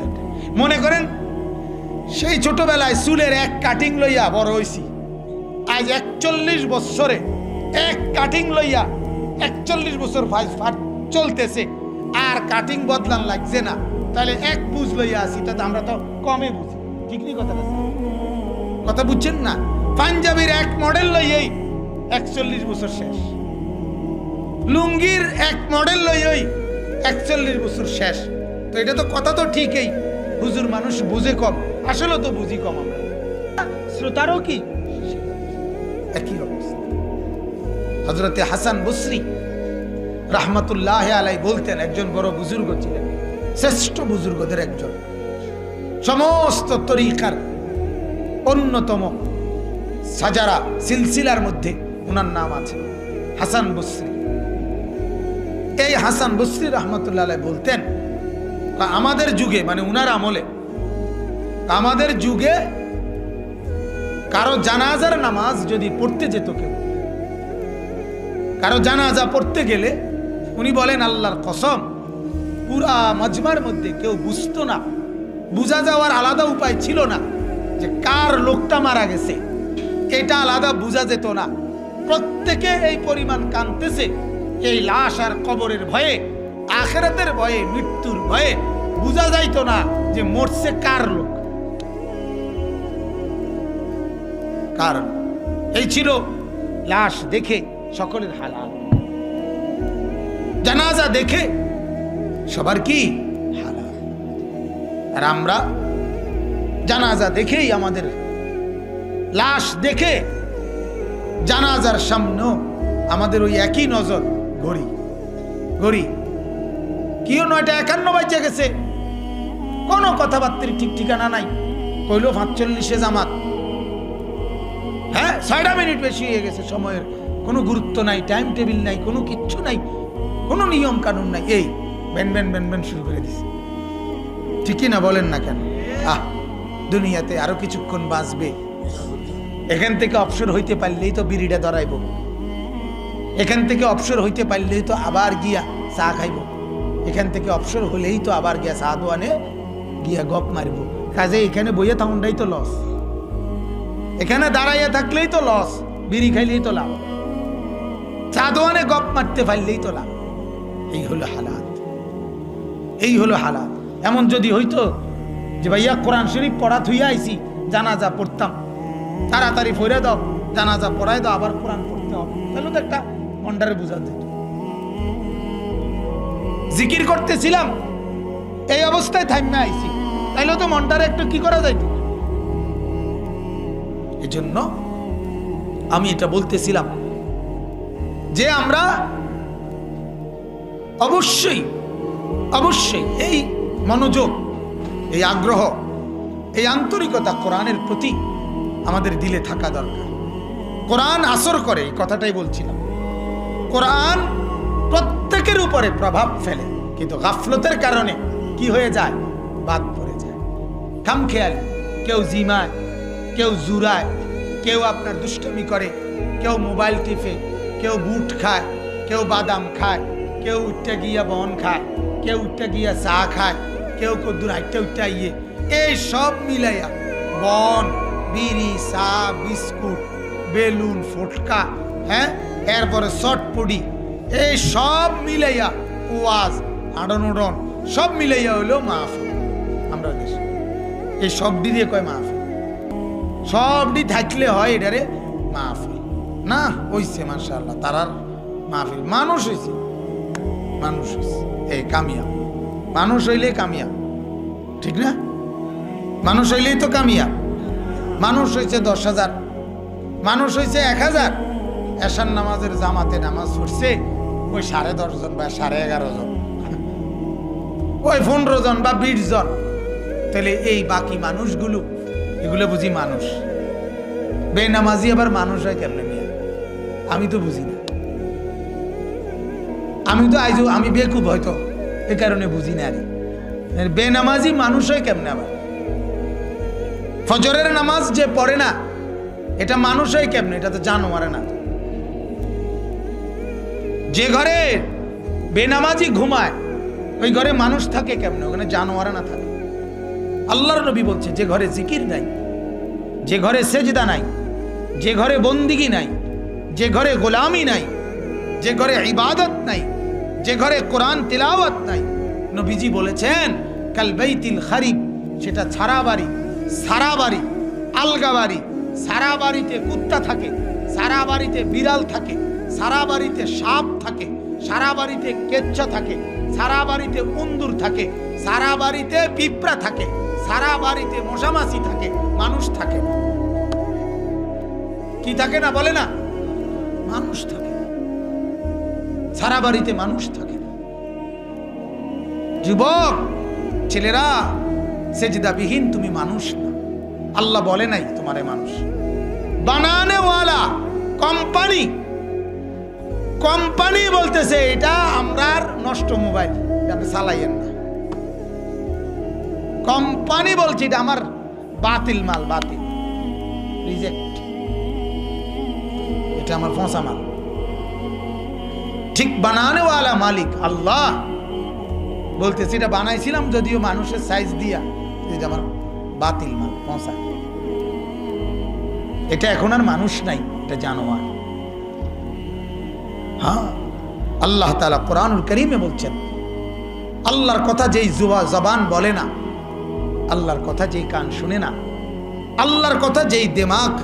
কথা মনে করেন, সেই ছোটবেলায় চুলের এক কাটিং লইয়া বড় হইছি। আজ একচল্লিশ বছরে এক কাটিং লইয়া একচল্লিশ বছর চলতেছে। আর কাটিং বদলান লাগছে না। তাহলে এক বুঝ লইয়া আসি তাতে আমরা তো কমে বুঝি। ঠিক নেই কথাটা? কথা বুঝছেন না? পাঞ্জাবির এক মডেল লইয়াই একচল্লিশ বছর শেষ। লুঙ্গির এক মডেল লইয়াই একচল্লিশ বছর শেষ। তো এটা তো কথা তো ঠিকই। হুজুর মানুষ বুঝে কম। আসলে তো বুঝি কম আমরা। শ্রোতারও কি? একই অবস্থা। হজরতে হাসান বসরি রাহমাতুল্লাহ আলাই বলতেন, একজন বড় বুজুর্গ ছিলেন, শ্রেষ্ঠ বুজুর্গদের একজন। সমস্ত তরিকার অন্যতম সাজারা সিলসিলার মধ্যে ওনার নাম আছে, হাসান বসরি। এই হাসান বসরি রহমতুল্লাহ বলতেন তা আমাদের যুগে মানে উনার আমলে আমাদের যুগে কারও জানাজার নামাজ যদি পড়তে যেত কেউ, কারও জানাজা পড়তে গেলে উনি বলেন, আল্লাহর কসম, পুরা মজমার মধ্যে কেউ বুঝতো না, বুঝা যাওয়ার আলাদা উপায় ছিল না যে কার লোকটা মারা গেছে। এটা আলাদা বুঝা যেত না। প্রত্যেকে এই পরিমাণ কানতেছে এই লাশ আর কবরের ভয়ে আখেরাতের ভয়ে, মৃত্যুর ভয়ে বুঝা যাইতো না যে মরছে কার লোক। কারণ এই ছিল লাশ দেখে সকলের হালাল। জানাজা দেখে সবার কি হালাল? আর আমরা জানাজা দেখেই আমাদের লাশ দেখে জানাজার সামনেও আমাদের ওই একই নজর ঘড়ি ঘড়ি কিও নয়টা একান্ন বাজে গেছে। কোনো কথাবার্তার ঠিক ঠিকানা নাই। কইলো পাঁচচল্লিশে জামাত। হ্যাঁ ছয়টা মিনিট বেশি হয়ে গেছে সময়ের। কোনো গুরুত্ব নাই টাইম টেবিল নাই, কোনো কিচ্ছু নাই, কোনো নিয়ম কানুন নাই। এই ব্যান ব্যান ব্যান ব্যান শুরু করে দিছে। ঠিকই না বলেন না কেন? আহ, দুনিয়াতে আরও কিছুক্ষণ বাঁচবে। এখান থেকে অবসর হইতে পারলেই তো বিড়িটা ধরাইব। এখান থেকে অবসর হইতে পারলেই তো আবার গিয়া চা খাইব। এখান থেকে অবসর হলেই তো আবার গিয়া চা গিয়া গপ মারিব। কাজে এখানে বইয়ে থাকুনটাই তো লস এখানে দাঁড়াইয়া থাকলেই তো লস বিড়ি খাইলেই তো লাভ। চা দোয়ানে গপ মারতে পারলেই তো লাভ। এই হলো হালাত। এই হলো হালাত। এমন যদি হইতো যে ভাইয়া কোরআন শরীফ পড়া থুইয়া আইছি, জানাজা পড়তাম। তাড়াতাড়ি ফইরে দাও, জানাজা পড়াই দাও, আবার কোরআন পড়তে হবে। তাহলে তো একটা অন্ডারে বুঝা যেত জিকির করতেছিলাম, এই অবস্থায় থাইমে আইছি। তাইলে তো মনটারে একটু কি করা যাইত? এজন্য আমি এটা বলতেছিলাম যে আমরা অবশ্যই অবশ্যই এই মনোযোগ, এই আগ্রহ, এই আন্তরিকতা কোরআনের প্রতি আমাদের দিলে থাকা দরকার। কোরআন আসর করে এই কথাটাই বলছিলাম। কোরআন প্রত্যেকের উপরে প্রভাব ফেলে। কিন্তু গাফলতের কারণে কি হয়ে যায়? বাদ পড়ে যায়। খাম খেয়াল কেউ জিমায়, কেউ জুরায়, কেউ আপনার দুষ্টমি করে, কেউ মোবাইল টিপে, কেউ বুট খায়, কেউ বাদাম খায়, কেউ উঠতে গিয়া বন খায়, কেউ উঠতে গিয়া চা খায়, কেউ কদ্দুর হাইটে উঠতে ইয়ে এই সব মিলাইয়া বন, বিড়ি, চা, বিস্কুট, বেলুন, ফটকা হ্যাঁ? এরপরে চটপটি এই সব মিলাইয়া ওয়াজ আডন উডন সব মিলাইয়া হইল মাহফিল। আমরা দেশে। এই সবটি দিয়ে কয় মাহফিল? সবটি থাকলে হয় এটারে মাহফিল। না, হইছে মার্শাল্লাহ তারার মাহফিল। মানুষ হইছে। মানুষ হয়েছে এই, কামিয়া। মানুষ হইলে কামিয়া। ঠিক না? মানুষ হইলেই তো কামিয়া। মানুষ হয়েছে দশ হাজার। মানুষ হয়েছে এক হাজার। এশার নামাজের জামাতে নামাজ পড়ছে। ওই সাড়ে দশ জন বা সাড়ে এগারো জন ওই পনেরো জন বা বিশ জন তাহলে এই বাকি মানুষগুলো, এগুলো বুঝি মানুষ। বেনামাজি আবার মানুষ হয় কেমনে মিয়া? আমি তো বুঝি না। আমি তো আইজো, আমি বেকুব হয়তো, এ কারণে বুঝি না আরে বেনামাজি মানুষ হয় কেমনে আবার? ফজরের নামাজ যে পড়ে না, এটা মানুষ হয় কেমনে? এটা তো জানোয়ারে না। যে ঘরে বেনামাজি ঘুমায়, ওই ঘরে মানুষ থাকে কেমনে? ওখানে জানোয়ারে না থাকে। আল্লাহর নবী বলছে, যে ঘরে জিকির নাই, যে ঘরে সেজদা নাই, যে ঘরে বন্দিগি নাই, যে ঘরে গোলামি নাই, যে ঘরে ইবাদত নাই, যে ঘরে কোরআন তিলাওয়াত নাই। নবীজি বলেছেন, কাল বাইতিল খারিব, সেটা ছাড়া বাড়ি, সারা বাড়ি, আলগা বাড়ি, সারা বাড়িতে কুত্তা থাকে, সারা বাড়িতে বিড়াল থাকে সারা বাড়িতে সাপ থাকে, সারা বাড়িতে কেচ্ছা থাকে, সারা বাড়িতে উন্দুর থাকে, সারা বাড়িতে পিঁপড়া থাকে, সারা বাড়িতে মশামাছি থাকে, মানুষ থাকে না কি থাকে না বলে না মানুষ থাকে। সারা বাড়িতে মানুষ থাকে না। যুবক, ছেলেরা, সেজদাবিহীন তুমি মানুষ না আল্লাহ বলে নাই তোমারে মানুষ বানানেওয়ালা, কোম্পানি কোম্পানি বলতেছে, এটা আমরার নষ্ট মোবাইল আপনি চালাইয়েন না। কোম্পানি বলছে, এটা আমার বাতিল মাল, বাতিল। রিজেক্ট। এটা আমার ফসা মাল। ঠিক বানানেওয়ালা মালিক, আল্লাহ। বলতেছি, এটা বানাইছিলাম যদিও মানুষের সাইজ দিয়া এটা আমার বাতিল মাল ফসা এটা এখন আর মানুষ নাই, এটা জানোয়ার। হ্যাঁ? আল্লাহ তালা কোরআনুল করিমে বলছেন, আল্লাহর কথা যেই জুবা জবান বলে না, আল্লাহর কথা যেই কান শুনে না, আল্লাহর কথা যেই দেমাগ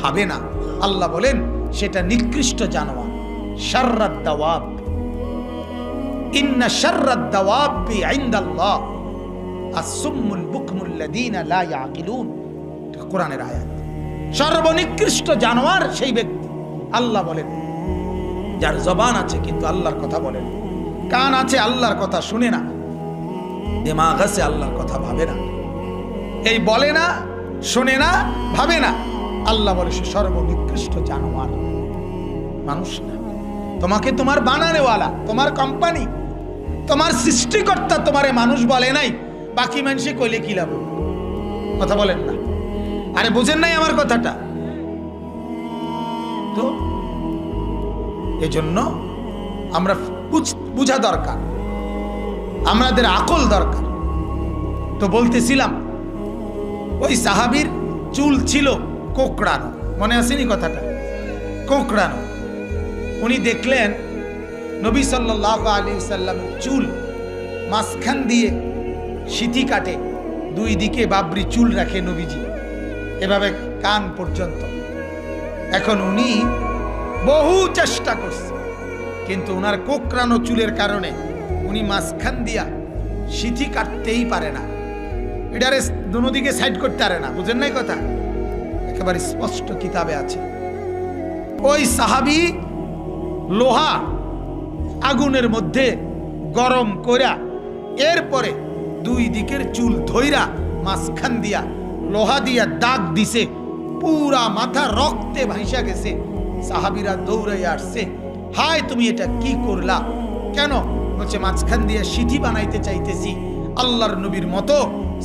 ভাবে না, আল্লাহ বলেন, সেটা নিকৃষ্ট জানোয়ার শাররাত দাওয়াব। ইন্না শাররাত দাওয়াবি ইনদাল্লাহ আসুম্মুল বুকমুল লাযীনা লা ইয়াকিলুন। কোরআনের আয়াত। সর্বনিকৃষ্ট জানোয়ার সেই ব্যক্তি, আল্লাহ বলেন যার জবান আছে কিন্তু আল্লাহর কথা বলেন কান আছে আল্লাহর কথা শুনে না। দেমাগ আছে আল্লাহর কথা ভাবে না। এই বলে না, শোনে না, ভাবে না। আল্লাহ বলে সে সর্বনিকৃষ্ট জানোয়ার। মানুষ না। তোমাকে তোমার বানানেওয়ালা, তোমার কোম্পানি তোমার সৃষ্টিকর্তা তোমারে মানুষ বলে নাই। বাকি মানুষে কইলে কি লাভ? কথা বলেন না। আরে বুঝেন নাই আমার কথাটা? তো এজন্য আমরা বুঝ- দরকার। আমাদের আকল দরকার। তো বলতেছিলাম, ওই সাহাবীর চুল ছিল কোকড়ানো। মনে আসেনি কথাটা? কোকড়ানো। উনি দেখলেন নবী সাল্লাহ আলী সাল্লামের চুল মাঝখান দিয়ে সিথি কাটে, দুই দিকে বাবরি চুল রাখে নবীজি। এভাবে কান পর্যন্ত। এখন উনি বহু চেষ্টা করছে। কিন্তু ওনার কোকড়ানো চুলের কারণে উনি মাঝখান দিয়া সিথি কাটতেই পারে না। এটারে দুনো দিকে সাইড করতে পারে না, বুঝেন নাই কথা? একেবারে স্পষ্ট কিতাবে আছে। ওই সাহাবি লোহা আগুনের মধ্যে গরম কইরা এরপরে দুই দিকের চুল ধইরা মাঝখান দিয়া লোহা দিয়া দাগ দিছে, পুরা মাথা রক্তে ভাইসা গেছে। সাহাবিরা দৌড়াই আসছে। হায়, তুমি এটা কি করলা? কেন? বলছে, মাঝখান দিয়ে সিথি বানাইতে চাইতেছি আল্লাহর নবীর মতো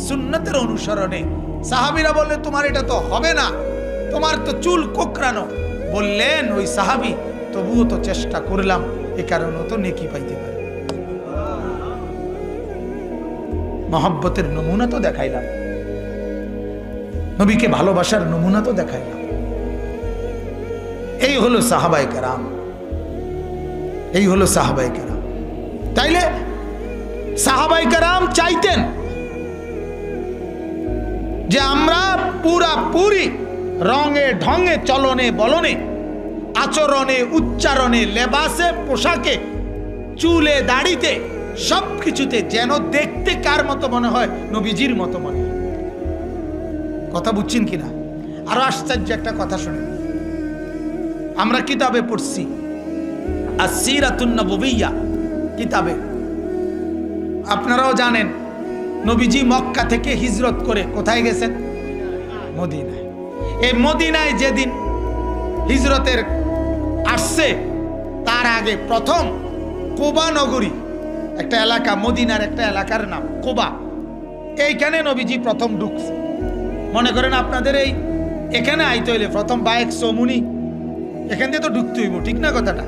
সুন্নতের অনুসরণে। সাহাবিরা বললে, তোমার এটা তো হবে না। তোমার তো চুল কোকড়ানো। বললেন, ওই সাহাবি, তবুও তো চেষ্টা করলাম, এ কারণে তো নেকি পাইতে পারে। মহব্বতের নমুনা তো দেখাইলাম। নবীকে ভালোবাসার নমুনা তো দেখাইলাম। এই হলো সাহাবাই কারাম। এই হলো সাহাবাই কারাম। তাইলে সাহাবাই কারাম চাইতেন যে আমরা পুরা পুরি রঙে, ঢঙে, চলনে, বলনে, আচরণে, উচ্চারণে, লেবাসে, পোশাকে, চুলে, দাড়িতে সব কিছুতে যেন দেখতে কার মতো মনে হয়? নবীজির মতো মনে হয়। কথা বুঝছেন কিনা? আরও আশ্চর্য একটা কথা শুনে আমরা কিতাবে পড়ছি। আর সিরাতুন্নবইয়া কিতাবে। আপনারাও জানেন, নবীজি মক্কা থেকে হিজরত করে কোথায় গেছেন? মদিনায়। এই মদিনায় যেদিন হিজরতের আসছে, তার আগে প্রথম কোবা নগরী, একটা এলাকা, মদিনার একটা এলাকার নাম, কোবা। এইখানে নবীজি প্রথম ঢুকছে। মনে করেন আপনাদের এই, এখানে আইতে হইলে প্রথম বাইক সমুনি এখান দিয়ে তো ঢুকতে হইব ঠিক না কথাটা?